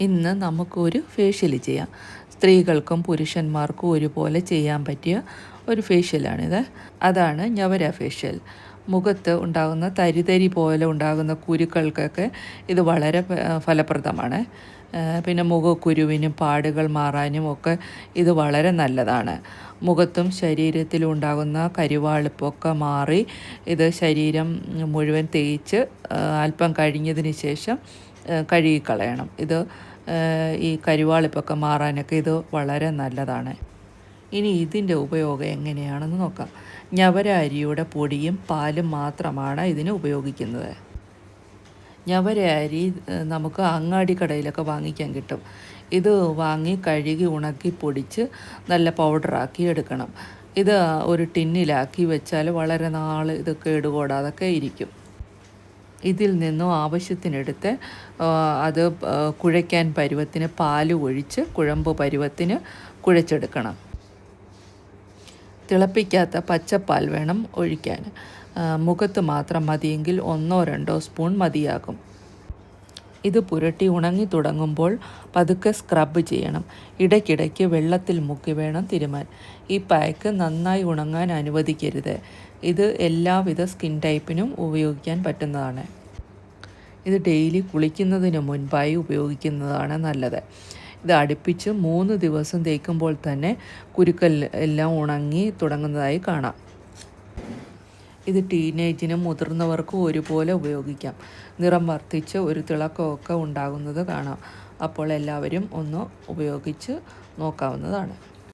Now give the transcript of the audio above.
ഇന്ന് നമുക്കൊരു ഫേഷ്യൽ ചെയ്യാം. സ്ത്രീകൾക്കും പുരുഷന്മാർക്കും ഒരുപോലെ ചെയ്യാൻ പറ്റിയ ഒരു ഫേഷ്യലാണിത് അതാണ് ഞവര ഫേഷ്യൽ മുഖത്ത് ഉണ്ടാകുന്ന തരിതരി പോലെ ഉണ്ടാകുന്ന കുരുക്കൾക്കൊക്കെ ഇത് വളരെ ഫലപ്രദമാണ്. പിന്നെ മുഖക്കുരുവിനും പാടുകൾ മാറാനും ഒക്കെ ഇത് വളരെ നല്ലതാണ്. മുഖത്തും ശരീരത്തിലും ഉണ്ടാകുന്ന കരുവാളിപ്പൊക്കെ മാറി ഇത് ശരീരം മുഴുവൻ തേച്ച് അല്പം കഴിഞ്ഞതിന് ശേഷം കഴുകിക്കളയണം. ഇത് ഈ കരിവാളിപ്പൊക്കെ മാറാനൊക്കെ ഇത് വളരെ നല്ലതാണ്. ഇനി ഇതിന്റെ ഉപയോഗം എങ്ങനെയാണെന്ന് നോക്കാം. ഞവര അരിയുടെ പൊടിയും പാലും മാത്രമാണ് ഇതിന് ഉപയോഗിക്കുന്നത്. ഞവര അരി നമുക്ക് അങ്ങാടി കടയിലൊക്കെ വാങ്ങിക്കാൻ കിട്ടും. ഇത് വാങ്ങി കഴുകി ഉണക്കി പൊടിച്ച് നല്ല പൗഡറാക്കി എടുക്കണം. ഇത് ഒരു ടിന്നിലാക്കി വെച്ചാൽ വളരെ നാൾ ഇത് കേടുകൂടാതൊക്കെ ഇരിക്കും. ഇതിൽ നിന്നും ആവശ്യത്തിനെടുത്ത് അത് കുഴയ്ക്കാൻ പരുവത്തിന് പാൽ ഒഴിച്ച് കുഴമ്പ് പരുവത്തിന് കുഴച്ചെടുക്കണം. തിളപ്പിക്കാത്ത പച്ചപ്പാൽ വേണം ഒഴിക്കാൻ. മുഖത്ത് മാത്രം മതിയെങ്കിൽ ഒന്നോ രണ്ടോ സ്പൂൺ മതിയാകും. ഇത് പുരട്ടി ഉണങ്ങി തുടങ്ങുമ്പോൾ പതുക്കെ സ്ക്രബ് ചെയ്യണം. ഇടയ്ക്കിടയ്ക്ക് വെള്ളത്തിൽ മുക്കി വേണം തിരുമാൻ. ഈ പായ്ക്ക് നന്നായി ഉണങ്ങാൻ അനുവദിക്കരുത്. ഇത് എല്ലാവിധ സ്കിൻ ടൈപ്പിനും ഉപയോഗിക്കാൻ പറ്റുന്നതാണ്. ഇത് ഡെയിലി കുളിക്കുന്നതിന് മുൻപായി ഉപയോഗിക്കുന്നതാണ് നല്ലത്. ഇത് അടുപ്പിച്ച് മൂന്ന് ദിവസം തേക്കുമ്പോൾ തന്നെ കുരുക്കൽ എല്ലാം ഉണങ്ങി തുടങ്ങുന്നതായി കാണാം. ഇത് ടീനേജിനും മുതിർന്നവർക്കും ഒരുപോലെ ഉപയോഗിക്കാം. നിറം വർദ്ധിച്ച് ഒരു തിളക്കമൊക്കെ ഉണ്ടാകുന്നത് കാണാം. അപ്പോൾ എല്ലാവരും ഒന്ന് ഉപയോഗിച്ച് നോക്കാവുന്നതാണ്.